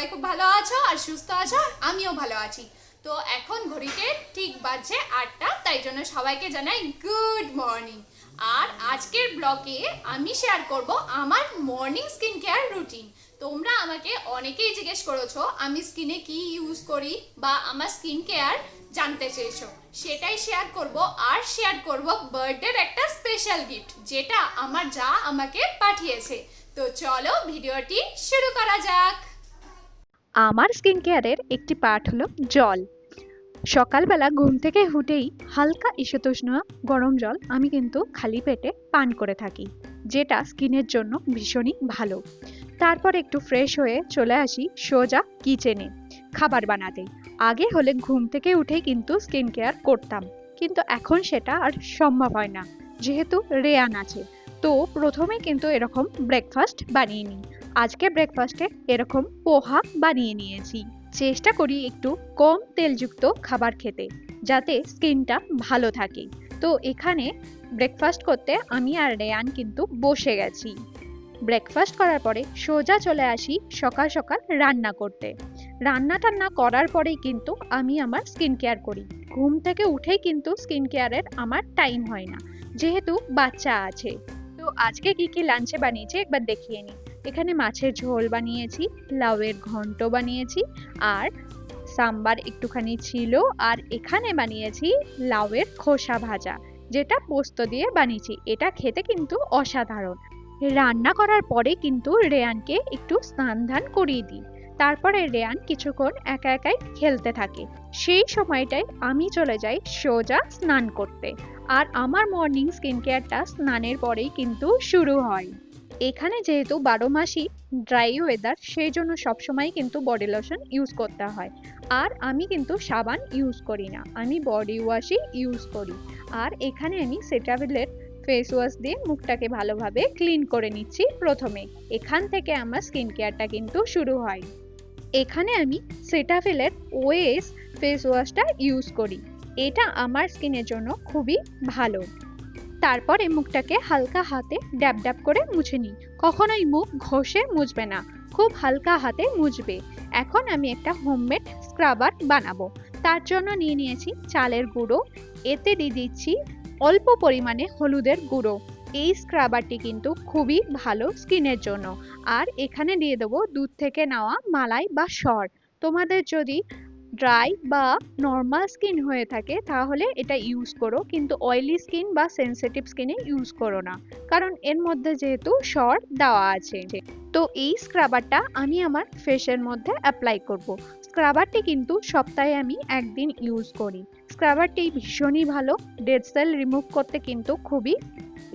সবাই খুব ভালো আছো আর সুস্থ আছো? আমিও ভালো আছি। তো এখন ঘড়িতে ঠিক বাজছে আটটা, তাই জন্য সবাইকে জানাই গুড মর্নিং আর আজকের ব্লগে আমি শেয়ার করব আমার মর্নিং স্কিন কেয়ার রুটিন তোমরা আমাকে অনেকেই জিজ্ঞেস করেছ, আমি স্কিনে কি ইউজ করি বা আমার স্কিন কেয়ার জানতে চেয়েছো। সেটাই শেয়ার করব আর শেয়ার করব বার্থডের একটা স্পেশাল গিফট যেটা আমার যা আমাকে পাঠিয়েছে। তো চলো ভিডিওটি শুরু করা যাক। আমার স্কিন কেয়ারের একটি পার্ট হলো জল। সকালবেলা ঘুম থেকে উঠেই হালকা ইসতোষ্ণ গরম জল আমি কিন্তু খালি পেটে পান করে থাকি, যেটা স্কিনের জন্য ভীষণই ভালো। তারপর একটু ফ্রেশ হয়ে চলে আসি সোজা কিচেনে খাবার বানাতে। আগে হলে ঘুম থেকে উঠেই কিন্তু স্কিন কেয়ার করতাম, কিন্তু এখন সেটা আর সম্ভব হয় না, যেহেতু রেয়ান আছে, তো প্রথমে কিন্তু এরকম ব্রেকফাস্ট বানিয়ে নিই। আজকে ব্রেকফাস্টে এরকম পোহা বানিয়ে নিয়েছি। চেষ্টা করি একটু কম তেলযুক্ত খাবার খেতে, যাতে স্কিনটা ভালো থাকে। তো এখানে ব্রেকফাস্ট করতে আমি আর রেয়ান কিন্তু বসে গেছি। ব্রেকফাস্ট করার পরে সোজা চলে আসি সকাল সকাল রান্না করতে। রান্না টান্না করার পরেই কিন্তু আমি আমার স্কিন কেয়ার করি। ঘুম থেকে উঠেই কিন্তু স্কিন কেয়ারের আমার টাইম হয় না, যেহেতু বাচ্চা আছে। তো আজকে কি কি লাঞ্চে বানিয়েছি একবার দেখিয়ে নিই এখানে মাছের ঝোল বানিয়েছি, লাউয়ের ঘন্ট বানিয়েছি আর সাম্বার একটুখানি ছিল আর এখানে বানিয়েছি লাউয়ের খোসা ভাজা, যেটা পোস্ত দিয়ে বানিয়েছি। এটা খেতে কিন্তু অসাধারণ। রান্না করার পরে কিন্তু রেয়ানকে একটু স্নান ধান করিয়ে দিই। তারপরে রেয়ান কিছুক্ষণ একা একাই খেলতে থাকে। সেই সময়টায় আমি চলে যাই সোজা স্নান করতে। আর আমার মর্নিং স্কিন কেয়ারটা স্নানের পরেই কিন্তু শুরু হয়। এখানে যেহেতু বারো মাসই ড্রাই ওয়েদার সেই জন্য সবসময় কিন্তু বডি লোশন ইউজ করতে হয়। আর আমি কিন্তু সাবান ইউজ করি না, আমি বডি ওয়াশই ইউজ করি। আর এখানে আমি সেটাবিলের ফেস ওয়াশ দিয়ে মুখটাকে ভালোভাবে ক্লিন করে নিচ্ছি প্রথমে। এখান থেকে আমার স্কিন কেয়ারটা কিন্তু শুরু হয়। এখানে আমি সেটাফিলের ওয়েস ফেস ওয়াশটা ইউজ করি। এটা আমার স্কিনের জন্য খুবই ভালো। তারপরে মুখটাকে হালকা হাতে ড্যাব ড্যাব করে মুছে নিই। কখনোই মুখ ঘষে মুছবে না, খুব হালকা হাতে মুছবে। এখন আমি একটা হোমমেড স্ক্রাবার বানাবো। তার জন্য নিয়ে নিয়েছি চালের গুঁড়ো, এতে দিয়ে দিচ্ছি অল্প পরিমাণে হলুদের গুঁড়ো। এই স্ক্রাবারটি কিন্তু খুবই ভালো স্কিনের জন্য। আর এখানে দিয়ে দেবো দুধ থেকে নেওয়া মালাই বা সর। তোমাদের যদি ড্রাই বা নর্মাল স্কিন হয়ে থাকে, তাহলে এটা ইউজ করো। কিন্তু অয়েলি স্কিন বা সেনসিটিভ স্কিনে ইউজ করো না। কারণ এর মধ্যে যেহেতু সর দেওয়া আছে। তো এই স্ক্রাবারটা আমি আমার ফেসের মধ্যে অ্যাপ্লাই করব। স্ক্রাবারটি কিন্তু সপ্তাহে আমি একদিন ইউজ করি। স্ক্রাবারটি ভীষণই ভালো। ডেড সেল রিমুভ করতে কিন্তু খুবই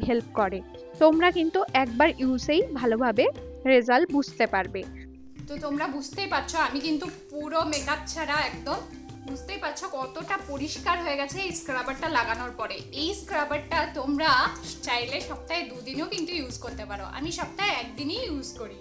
হেল্প করে। তোমরা কিন্তু একবার ইউজেই ভালোভাবে রেজাল্ট বুঝতে পারবে। তো তোমরা বুঝতেই পারছ, আমি কিন্তু পুরো মেকআপ ছাড়া একদম বুঝতেই পারছ কতটা পরিষ্কার হয়ে গেছে এই স্ক্রাবারটা লাগানোর পরে। এই স্ক্রাবারটা তোমরা চাইলে সপ্তাহে দুদিনও কিন্তু ইউজ করতে পারো। আমি সপ্তাহে একদিনই ইউজ করি।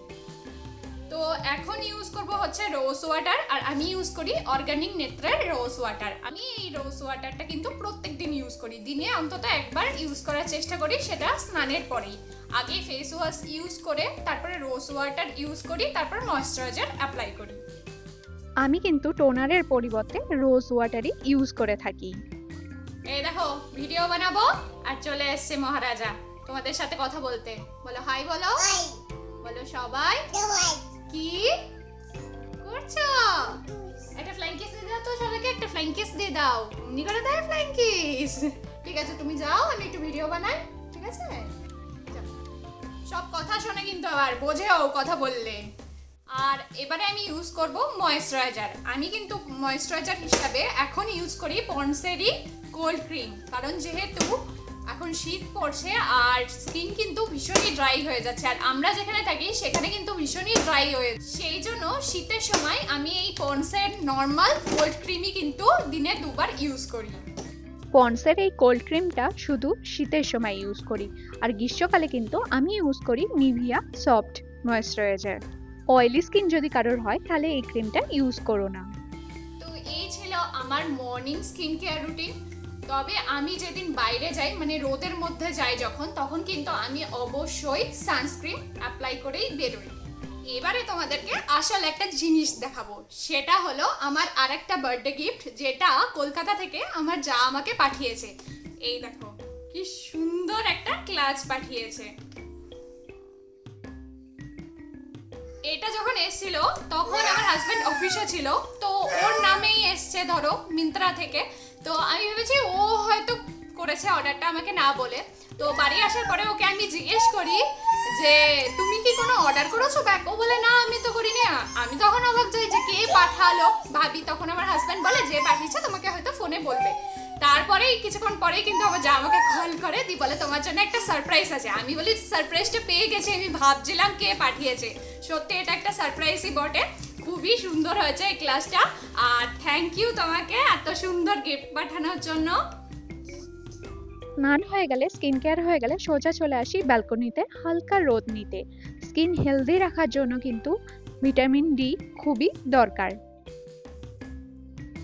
তো এখন ইউজ করব হচ্ছে রোজ ওয়াটার আর আমি ইউজ করি অর্গানিক নেত্রের রোজ ওয়াটার আমি এই রোজ ওয়াটারটা কিন্তু প্রত্যেক দিন ইউজ করি। দিনে অন্তত একবার ইউজ করার চেষ্টা করি, সেটা স্নানের পরেই। আগে ফেস ওয়াশ ইউজ করে তারপরে রোজ ওয়াটার ইউজ করি তারপর ময়শ্চারাইজার অ্যাপ্লাই করি। আমি কিন্তু টোনারের পরিবর্তে রোজ ওয়াটারই ইউজ করে থাকি। এই দেখো ভিডিও বানাবো আর চলে এসছে মহারাজা। তোমাদের সাথে কথা বলতে। বলো হাই বলো। বলো সবাই। কি করছ? একটা ফ্লাইং কিস দিয়ে দাও তো সবাইকে একটা ফ্লাইং কিস দিয়ে দাও। এমনি করে দেয় ফ্লাইং কিস ঠিক আছে তুমি যাও আমি একটু ভিডিও বানাই ঠিক আছে। সব কথা শোনে কিন্তু আবার বোঝেও কথা বললে। আর এবারে আমি ইউজ করব ময়েশ্চারাইজার আমি কিন্তু ময়েশ্চারাইজার হিসাবে এখন ইউজ করি পন্সেরই কোল্ড ক্রিম কারণ যেহেতু এখন শীত পড়ছে আর স্কিন কিন্তু ভীষণই ড্রাই হয়ে যাচ্ছে। আর আমরা যেখানে থাকি, সেখানে কিন্তু ভীষণই ড্রাই হয়ে সেই জন্য শীতের সময় আমি এই পন্সের নর্মাল কোল্ড ক্রিমই কিন্তু দিনে দুবার ইউজ করি। পন্সের এই কোল্ড ক্রিমটা শুধু শীতের সময় ইউজ করি। আর গ্রীষ্মকালে কিন্তু আমি ইউজ করি Nivea soft moisturiser oily skin যদি কারোর হয়, তাহলে এই ক্রিমটা ইউজ করো না। তো এই ছিল আমার মর্নিং স্কিন কেয়ার রুটিন তবে আমি যেদিন বাইরে যাই মানে রোদের মধ্যে যাই যখন, তখন কিন্তু আমি অবশ্যই সানস্ক্রিন অ্যাপ্লাই করেই বেরোই। এবারে তোমাদেরকে আসল একটা জিনিস দেখাবো। সেটা হলো আমার আরেকটা বার্থডে গিফট যেটা কলকাতা থেকে আমার যা আমাকে পাঠিয়েছে। এই দেখো, কি সুন্দর একটা ক্লাচ পাঠিয়েছে। এটা যখন এসেছিল, তখন আমার হাজবেন্ড অফিসে ছিল। তো ওর নামেই এসছে, ধরো, মিন্ত্রা থেকে। তো আমি ভেবেছি ও হয়তো করেছে অর্ডারটা আমাকে না বলে। তো বাড়ি আসার পরে ওকে আমি জিজ্ঞেস করি যে, তুমি কি কোনো অর্ডার করেছ ব্যাগ ও বলে, না, আমি তো করিনি। আমি তখন অবাক যাই যে কে পাঠালো? ভাবি তখন আমার হাজবেন্ড বলে, যে পাঠিয়েছে তোমাকে হয়তো ফোনে বলবে। তারপরেই কিছুক্ষণ পরেই কিন্তু আমার যা আমাকে কল করে, দি বলে, তোমার জন্য একটা সারপ্রাইজ আছে। আমি বলি সারপ্রাইজটা পেয়ে গেছি। আমি ভাবছিলাম কে পাঠিয়েছে। সত্যি এটা একটা সারপ্রাইজই বটে। খুবই সুন্দর হয়েছে এই ক্লাসটা আর থ্যাংক ইউ তোমাকে এত সুন্দর গিফট পাঠানোর জন্য। স্নান হয়ে গেলে স্কিন কেয়ার হয়ে গেলে সোজা চলে আসি ব্যালকনিতে হালকা রোদ নিতে। স্কিন হেলদি রাখার জন্য কিন্তু ভিটামিন ডি খুবই দরকার।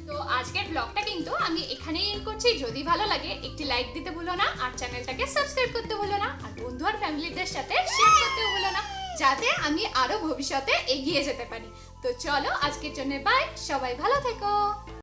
তো আজকের ব্লগটা কিন্তু আমি এখানেই এন্ড করছি। যদি ভালো লাগে, একটি লাইক দিতে ভুলো না, আর চ্যানেলটাকে সাবস্ক্রাইব করতে ভুলো না, আর বন্ধু আর ফ্যামিলিদের সাথে শেয়ার করতে ভুলো না, যাতে আমি আরও ভবিষ্যতে এগিয়ে যেতে পারি। তো চলো, আজকের জন্য বাই সবাই ভালো থেকো।